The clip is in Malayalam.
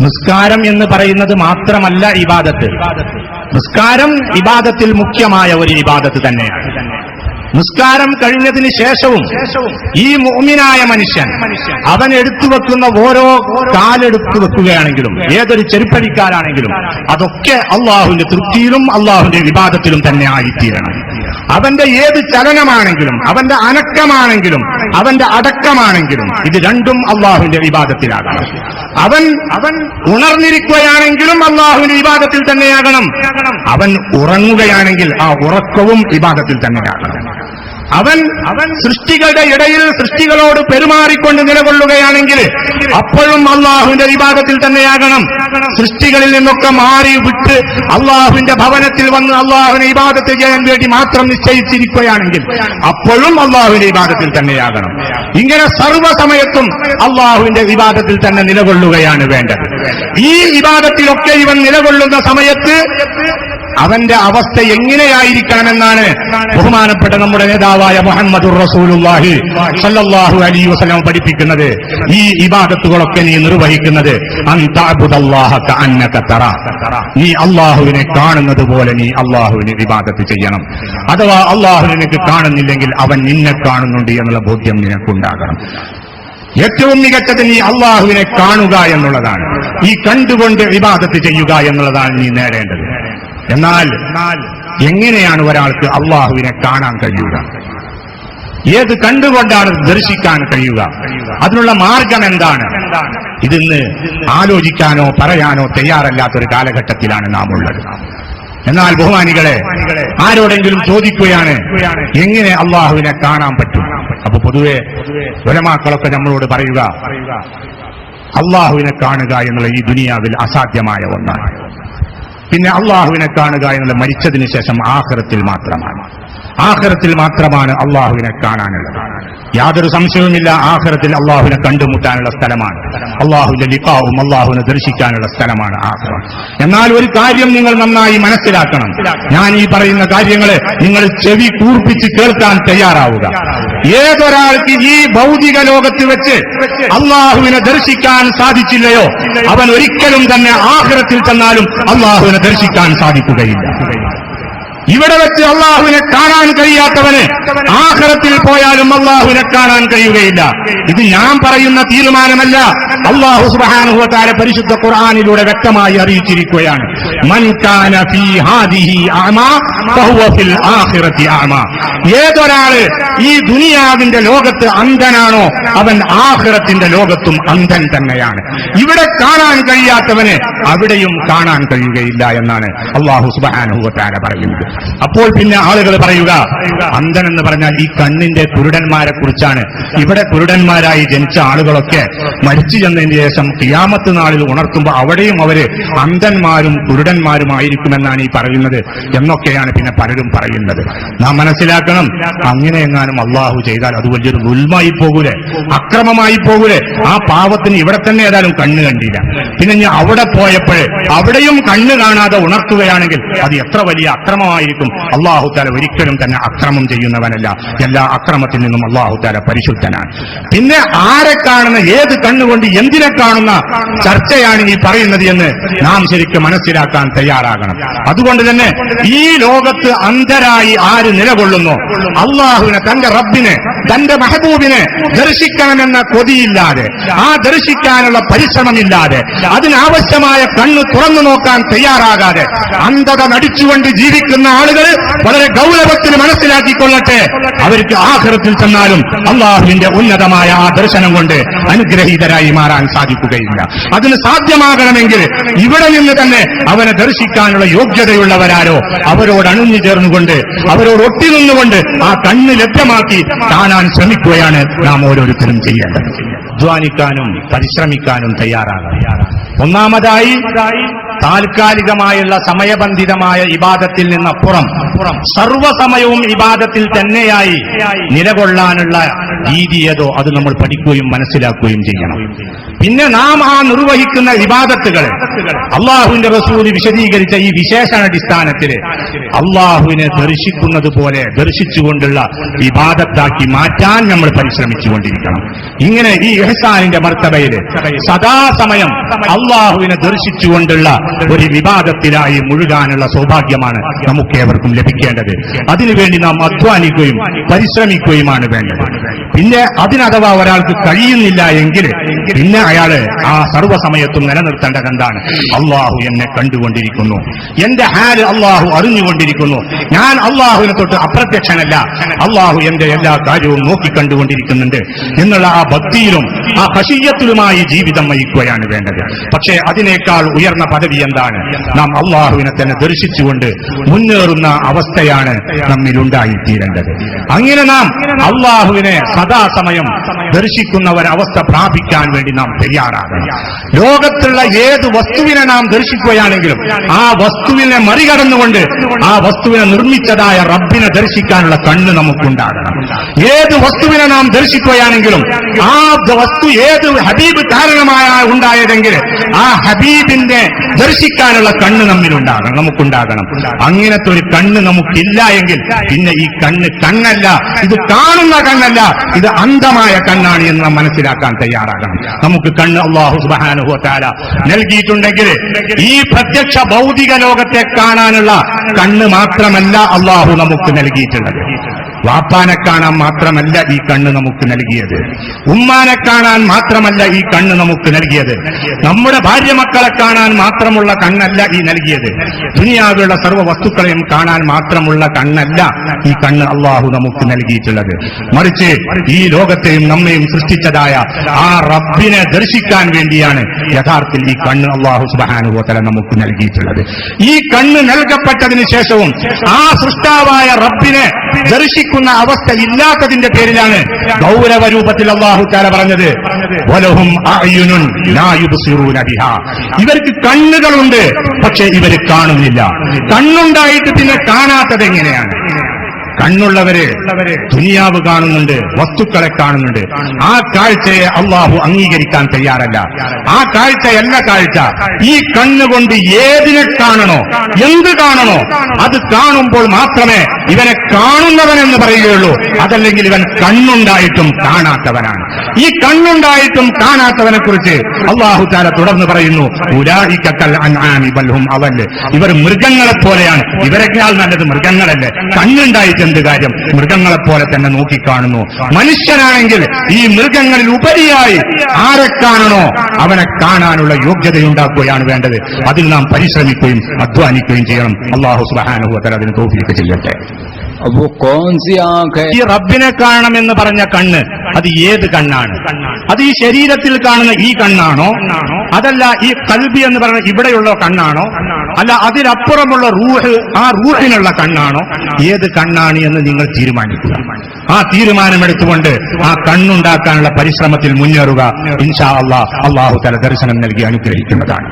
നിസ്കാരം എന്ന് പറയുന്നത് മാത്രമല്ല ഇബാദത്ത്. നിസ്കാരം ഇബാദത്തിൽ മുഖ്യമായ ഒരു ഇബാദത്ത് തന്നെയാണ്. നിസ്കാരം കഴിഞ്ഞതിന് ശേഷവും ഈ മോമിനായ മനുഷ്യൻ അവൻ എടുത്തു വെക്കുന്ന ഓരോ കാലെടുത്തു വെക്കുകയാണെങ്കിലും ഏതൊരു ചെരുപ്പടിക്കാരാണെങ്കിലും അതൊക്കെ അള്ളാഹുവിന്റെ തൃപ്തിയിലും അള്ളാഹുവിന്റെ വിവാദത്തിലും തന്നെ ആയിത്തീരണം. അവന്റെ ഏത് ചലനമാണെങ്കിലും അവന്റെ അനക്കമാണെങ്കിലും അവന്റെ അടക്കമാണെങ്കിലും ഇത് രണ്ടും അള്ളാഹുവിന്റെ വിവാദത്തിലാകണം അവൻ അവൻ ഉണർന്നിരിക്കുകയാണെങ്കിലും അള്ളാഹുവിന്റെ വിവാദത്തിൽ തന്നെയാകണം. അവൻ ഉറങ്ങുകയാണെങ്കിൽ ആ ഉറക്കവും വിവാദത്തിൽ തന്നെയാകണം. അവൻ അവൻ സൃഷ്ടികളുടെ ഇടയിൽ സൃഷ്ടികളോട് പെരുമാറിക്കൊണ്ട് നിലകൊള്ളുകയാണെങ്കിൽ അപ്പോഴും അള്ളാഹുവിന്റെ വിഭാഗത്തിൽ തന്നെയാകണം. സൃഷ്ടികളിൽ നിന്നൊക്കെ മാറി വിട്ട് അള്ളാഹുവിന്റെ ഭവനത്തിൽ വന്ന് അള്ളാഹുവിനെ ഇബാദത്ത് ചെയ്യാൻ വേണ്ടി മാത്രം നിശ്ചയിച്ചിരിക്കുകയാണെങ്കിൽ അപ്പോഴും അള്ളാഹുവിന്റെ വിഭാഗത്തിൽ തന്നെയാകണം. ഇങ്ങനെ സർവസമയത്തും അള്ളാഹുവിന്റെ വിവാദത്തിൽ തന്നെ നിലകൊള്ളുകയാണ് വേണ്ടത്. ഈ വിവാദത്തിലൊക്കെ ഇവൻ നിലകൊള്ളുന്ന സമയത്ത് അവന്റെ അവസ്ഥ എങ്ങനെയായിരിക്കണമെന്നാണ് ബഹുമാനപ്പെട്ട നമ്മുടെ നേതാവായ മുഹമ്മദ് റസൂലുല്ലാഹി സല്ലല്ലാഹു അലൈഹി വസല്ലം പഠിപ്പിക്കുന്നത്. ഈ ഇബാദത്തുകളൊക്കെ നീ നിർവഹിക്കുന്നത് തറ. നീ അള്ളാഹുവിനെ കാണുന്നത് പോലെ നീ അള്ളാഹുവിന് ഇബാദത്ത് ചെയ്യണം. അഥവാ അള്ളാഹു നിനക്ക് കാണുന്നില്ലെങ്കിൽ അവൻ നിന്നെ കാണുന്നുണ്ട് എന്നുള്ള ബോധ്യം നിനക്കുണ്ടാകണം. ഏറ്റവും മികച്ചത് നീ അള്ളാഹുവിനെ കാണുക എന്നുള്ളതാണ്. ഈ കണ്ടുകൊണ്ട് വിവാദത്ത് ചെയ്യുക എന്നുള്ളതാണ് നീ നേടേണ്ടത്. എന്നാൽ എങ്ങനെയാണ് ഒരാൾക്ക് അള്ളാഹുവിനെ കാണാൻ കഴിയുക? ഏത് കണ്ടുകൊണ്ടാണ് ദർശിക്കാൻ കഴിയുക? അതിനുള്ള മാർഗം എന്താണ്? ഇതിന്ന് ആലോചിക്കാനോ പറയാനോ തയ്യാറല്ലാത്തൊരു കാലഘട്ടത്തിലാണ് നാം ഉള്ളത് എന്നാൽ ബഹുമാനികളെ ആരോടെങ്കിലും ചോദിക്കുകയാണ് എങ്ങനെ അള്ളാഹുവിനെ കാണാൻ പറ്റും? അപ്പൊ പൊതുവെ ഒരമാക്കളൊക്കെ നമ്മളോട് പറയുക അള്ളാഹുവിനെ കാണുക എന്നുള്ള ഈ ദുനിയാവിൽ അസാധ്യമായ ഒന്നാണ്. പിന്നെ അള്ളാഹുവിനെ കാണുക എന്നുള്ള മരിച്ചതിന് ശേഷം ആഹ്റത്തിൽ മാത്രമാണ്. ആഹ്റത്തിൽ മാത്രമാണ് അള്ളാഹുവിനെ കാണാനുള്ളത്. യാതൊരു സംശയവുമില്ല. ആഹ്റത്തിൽ അള്ളാഹുവിനെ കണ്ടുമുട്ടാനുള്ള സ്ഥലമാണ്. അള്ളാഹുവിന്റെ ലിഖാവും അള്ളാഹുവിനെ ദർശിക്കാനുള്ള സ്ഥലമാണ് ആഹ്റം എന്നാൽ ഒരു കാര്യം നിങ്ങൾ നന്നായി മനസ്സിലാക്കണം. ഞാൻ ഈ പറയുന്ന കാര്യങ്ങളെ നിങ്ങൾ ചെവി കൂർപ്പിച്ച് കേൾക്കാൻ തയ്യാറാവുക. ഏതൊരാൾക്ക് ഈ ഭൗതിക ലോകത്ത് വെച്ച് അള്ളാഹുവിനെ ദർശിക്കാൻ സാധിച്ചില്ലയോ? അവൻ ഒരിക്കലും തന്നെ ആഹ്റത്തിൽ ചെന്നാലും അള്ളാഹുവിനെ ദർശിക്കാൻ സാധിക്കുകയില്ല. ഇവിടെ വെച്ച് അള്ളാഹുവിനെ കാണാൻ കഴിയാത്തവന് ആഹ്റത്തിൽ പോയാലും അള്ളാഹുവിനെ കാണാൻ കഴിയുകയില്ല. ഇത് ഞാൻ പറയുന്ന തീരുമാനമല്ല. അള്ളാഹു സുബാനുഭവത്താര പരിശുദ്ധ ഖുർആാനിലൂടെ വ്യക്തമായി അറിയിച്ചിരിക്കുകയാണ്. ഏതൊരാൾ ഈ ദുനിയാവിന്റെ ലോകത്ത് അന്ധനാണോ അവൻ ആഹ്റത്തിന്റെ ലോകത്തും അന്ധൻ തന്നെയാണ്. ഇവിടെ കാണാൻ കഴിയാത്തവന് അവിടെയും കാണാൻ കഴിയുകയില്ല എന്നാണ് അള്ളാഹു സുബാനുഭവത്താര പറയുന്നത്. അപ്പോൾ പിന്നെ ആളുകൾ പറയുക അന്ധൻ എന്ന് പറഞ്ഞാൽ ഈ കണ്ണിന്റെ കുരുടന്മാരെ കുറിച്ചാണ് ഇവിടെ കുരുടന്മാരായി ജനിച്ച ആളുകളൊക്കെ മരിച്ചു ചെന്നതിന് ശേഷം കിയാമത്ത് നാളിൽ ഉണർത്തുമ്പോൾ അവിടെയും അവർ അന്ധന്മാരും കുരുടന്മാരുമായിരിക്കുമെന്നാണ് ഈ പറയുന്നത് എന്നൊക്കെയാണ് പിന്നെ പലരും പറയുന്നത്. നാം മനസ്സിലാക്കണം അങ്ങനെ എങ്ങാനും അള്ളാഹു ചെയ്താൽ അത് വലിയൊരു ദുൽമായി പോകൂലേ? അക്രമമായി പോകൂലേ? ആ പാവത്തിന് ഇവിടെ തന്നെ ഏതായാലും കണ്ണ് കണ്ടില്ല. പിന്നെ ഞാൻ അവിടെ പോയപ്പോഴേ അവിടെയും കണ്ണ് കാണാതെ ഉണർത്തുകയാണെങ്കിൽ അത് എത്ര വലിയ അക്രമമായിരിക്കും അള്ളാഹു താല ഒരിക്കലും തന്നെ അക്രമം ചെയ്യുന്നവനല്ല. എല്ലാ അക്രമത്തിൽ നിന്നും അള്ളാഹു താല പരിശുദ്ധനാണ്. പിന്നെ ആരെ കാണുന്ന ഏത് കണ്ണുകൊണ്ട് എന്തിനെ കാണുന്ന ചർച്ചയാണ് ഈ പറയുന്നത് എന്ന് നാം ശരിക്കും മനസ്സിലാക്കാൻ തയ്യാറാകണം. അതുകൊണ്ട് തന്നെ ഈ ലോകത്ത് അന്ധരായി ആര് നിലകൊള്ളുന്നു? അള്ളാഹുവിനെ തന്റെ റബ്ബിനെ തന്റെ മഹബൂബിനെ ദർശിക്കണമെന്ന കൊതിയില്ലാതെ ആ ദർശിക്കാനുള്ള പരിശ്രമമില്ലാതെ അതിനാവശ്യമായ കണ്ണ് തുറന്നു നോക്കാൻ തയ്യാറാകാതെ അന്ധത നടിച്ചുകൊണ്ട് ജീവിക്കുന്ന ആളുകൾ വളരെ ഗൗരവത്തിൽ മനസ്സിലാക്കിക്കൊള്ളട്ടെ. അവർക്ക് ആഹൃത്തിൽ ചെന്നാലും അള്ളാഹുവിന്റെ ഉന്നതമായ ആ ദർശനം കൊണ്ട് അനുഗ്രഹീതരായി മാറാൻ സാധിക്കുകയില്ല. അതിന് സാധ്യമാകണമെങ്കിൽ ഇവിടെ നിന്ന് തന്നെ അവനെ ദർശിക്കാനുള്ള യോഗ്യതയുള്ളവരാരോ അവരോട് അണിഞ്ഞു ചേർന്നുകൊണ്ട് അവരോട് ഒട്ടി നിന്നുകൊണ്ട് ആ കണ്ണ് ലഭ്യമാക്കി കാണാൻ ശ്രമിക്കുകയാണ് നാം ഓരോരുത്തരും ചെയ്യേണ്ടത്. അധ്വാനിക്കാനും പരിശ്രമിക്കാനും തയ്യാറാകണം. ഒന്നാമതായി താൽക്കാലികമായുള്ള സമയബന്ധിതമായ ഇബാദത്തിൽ നിന്നപ്പുറം സർവസമയവും ഇബാദത്തിൽ തന്നെയായി നിലകൊള്ളാനുള്ള രീതി ഏതോ അത് നമ്മൾ പഠിക്കുകയും മനസ്സിലാക്കുകയും ചെയ്യണം. പിന്നെ നാം ആ നിർവഹിക്കുന്ന വിവാദത്തുകൾ അള്ളാഹുവിന്റെ റസൂൽ വിശദീകരിച്ച ഈ വിശേഷാടിസ്ഥാനത്തിൽ അള്ളാഹുവിനെ ദർശിക്കുന്നത് പോലെ ദർശിച്ചുകൊണ്ടുള്ള വിവാദത്താക്കി മാറ്റാൻ നമ്മൾ പരിശ്രമിച്ചുകൊണ്ടിരിക്കണം. ഇങ്ങനെ ഈ ഇഹ്സാനിന്റെ മർത്തബയിൽ സദാസമയം അള്ളാഹുവിനെ ദർശിച്ചുകൊണ്ടുള്ള ഒരു വിവാദത്തിലായി മുഴുകാനുള്ള സൗഭാഗ്യമാണ് നമുക്കേവർക്കും ലഭിക്കേണ്ടത് അതിനുവേണ്ടി നാം അധ്വാനിക്കുകയും പരിശ്രമിക്കുകയുമാണ് വേണ്ടത്. പിന്നെ അതിനഥവാ ഒരാൾക്ക് കഴിയുന്നില്ല എങ്കിൽ പിന്നെ അയാൾ ആ സർവസമയത്തും നിലനിർത്തേണ്ടത് എന്താണ്? അള്ളാഹു എന്നെ കണ്ടുകൊണ്ടിരിക്കുന്നു. എന്റെ ഹാൽ അള്ളാഹു അറിഞ്ഞുകൊണ്ടിരിക്കുന്നു. ഞാൻ അള്ളാഹുവിനെ തൊട്ട് അപ്രത്യക്ഷനല്ല അള്ളാഹു എന്റെ എല്ലാ കാര്യവും നോക്കിക്കണ്ടുകൊണ്ടിരിക്കുന്നുണ്ട്. എന്നുള്ള ആ ഭക്തിയിലും ആ ഹഷീയത്തിലുമായി ജീവിതം നയിക്കുകയാണ് വേണ്ടത്. പക്ഷേ അതിനേക്കാൾ ഉയർന്ന പദവി എന്താണ്? നാം അള്ളാഹുവിനെ തന്നെ ദർശിച്ചുകൊണ്ട് മുന്നേറുന്ന അവസ്ഥയാണ് നമ്മിൽ ഉണ്ടായിത്തീരേണ്ടത് അങ്ങനെ നാം അള്ളാഹുവിനെ സദാസമയം ദർശിക്കുന്ന ഒരവസ്ഥ പ്രാപിക്കാൻ വേണ്ടി നാം തയ്യാറാകണം ലോകത്തുള്ള ഏത് വസ്തുവിനെ നാം ദർശിക്കുകയാണെങ്കിലും ആ വസ്തുവിനെ മറികടന്നുകൊണ്ട് ആ വസ്തുവിനെ നിർമ്മിച്ചതായ റബ്ബിനെ ദർശിക്കാനുള്ള കണ്ണ് നമുക്കുണ്ടാകണം. ഏത് വസ്തുവിനെ നാം ദർശിക്കുകയാണെങ്കിലും ആ വസ്തു ഏത് ഹബീബ് കാരണമായ ഉണ്ടായതെങ്കിൽ ആ ഹബീബിന്റെ ദർശിക്കാനുള്ള കണ്ണ് നമ്മിലുണ്ടാകണം നമുക്കുണ്ടാകണം. അങ്ങനത്തെ ഒരു കണ്ണ് നമുക്കില്ല എങ്കിൽ പിന്നെ ഈ കണ്ണ് കണ്ണല്ല ഇത് കാണുന്ന കണ്ണല്ല ഇത് അന്ധമായ കണ്ണാണ് എന്ന് നാം മനസ്സിലാക്കാൻ തയ്യാറാകണം. നമുക്ക് കണ്ണ് അള്ളാഹു സുബാനുഭവത്താല നൽകിയിട്ടുണ്ടെങ്കിൽ ഈ പ്രത്യക്ഷ ഭൗതിക ലോകത്തെ കാണാനുള്ള കണ്ണ് മാത്രമല്ല അള്ളാഹു നമുക്ക് നൽകിയിട്ടുള്ളത്. വാപ്പാനെ കാണാൻ മാത്രമല്ല ഈ കണ്ണ് നമുക്ക് നൽകിയത്. ഉമ്മാനെ കാണാൻ മാത്രമല്ല ഈ കണ്ണ് നമുക്ക് നൽകിയത്. നമ്മുടെ ഭാര്യ മക്കളെ കാണാൻ മാത്രമുള്ള കണ്ണല്ല ഈ നൽകിയത്. ദുനിയാവിലുള്ള സർവ വസ്തുക്കളെയും കാണാൻ മാത്രമുള്ള കണ്ണല്ല ഈ കണ്ണ് അള്ളാഹു നമുക്ക് നൽകിയിട്ടുള്ളത്. മറിച്ച് ഈ ലോകത്തെയും നമ്മയും സൃഷ്ടിച്ചതായ ആ റബ്ബിനെ ദർശിക്കാൻ വേണ്ടിയാണ് യഥാർത്ഥത്തിൽ ഈ കണ്ണ് അള്ളാഹു സുബാനുഭവത്തല നമുക്ക് നൽകിയിട്ടുള്ളത്. ഈ കണ്ണ് നൽകപ്പെട്ടതിന് ശേഷവും ആ സൃഷ്ടാവായ റബ്ബിനെ ദർശിക്കുന്ന അവസ്ഥ ഇല്ലാത്തതിന്റെ പേരിലാണ് ഗൗരവ രൂപത്തിൽ അള്ളാഹു താര പറഞ്ഞത്. ഇവർക്ക് കണ്ണുകളുണ്ട് പക്ഷെ ഇവർ കാണുന്നില്ല. കണ്ണുണ്ടായിട്ട് പിന്നെ കാണാത്തത് എങ്ങനെയാണ് കണ്ണുള്ളവര് ദുനിയാവ് കാണുന്നുണ്ട് വസ്തുക്കളെ കാണുന്നുണ്ട്. ആ കാഴ്ചയെ അള്ളാഹു അംഗീകരിക്കാൻ തയ്യാറല്ല. ആ കാഴ്ചയല്ല കാഴ്ച. ഈ കണ്ണുകൊണ്ട് ഏതിനെ കാണണോ എന്ത് കാണണോ? അത് കാണുമ്പോൾ മാത്രമേ ഇവനെ കാണുന്നവനെന്ന് പറയുകയുള്ളൂ. അതല്ലെങ്കിൽ ഇവൻ കണ്ണുണ്ടായിട്ടും കാണാത്തവനാണ്. ഈ കണ്ണുണ്ടായിട്ടും കാണാത്തവനെ കുറിച്ച് അള്ളാഹു താര തുടർന്ന് പറയുന്നു അവൽ. ഇവർ മൃഗങ്ങളെ പോലെയാണ് ഇവരെക്കാൾ നല്ലത് മൃഗങ്ങളല്ലേ. കണ്ണുണ്ടായിട്ട് എന്ത് കാര്യം മൃഗങ്ങളെ പോലെ തന്നെ നോക്കിക്കാണുന്നു. മനുഷ്യനാണെങ്കിൽ ഈ മൃഗങ്ങളിൽ ഉപരിയായി ആരെ കാണണോ അവനെ കാണാനുള്ള യോഗ്യതയുണ്ടാക്കുകയാണ് വേണ്ടത്. അതിൽ നാം പരിശ്രമിക്കുകയും അധ്വാനിക്കുകയും ചെയ്യണം. അള്ളാഹു സുബാനുഭവത്തിൽ അതിന് തോഫിയൊക്കെ ചെയ്യട്ടെ ഈ റബ്ബിനെ കാണണം എന്ന് പറഞ്ഞ കണ്ണ് അത് ഏത് കണ്ണാണ്? അത് ഈ ശരീരത്തിൽ കാണുന്ന ഈ കണ്ണാണോ? അതല്ല ഈ കൽബി എന്ന് പറയുന്ന ഇവിടെയുള്ള കണ്ണാണോ? അല്ല അതിനപ്പുറമുള്ള റൂഹ് ആ റൂഹിനുള്ള കണ്ണാണോ? ഏത് കണ്ണാണ് എന്ന് നിങ്ങൾ തീരുമാനിക്കുക. ആ തീരുമാനമെടുത്തുകൊണ്ട് ആ കണ്ണുണ്ടാക്കാനുള്ള പരിശ്രമത്തിൽ മുന്നേറുക. ഇൻഷാ അള്ളാഹ് അള്ളാഹു തല ദർശനം നൽകി അനുഗ്രഹിക്കുന്നതാണ്.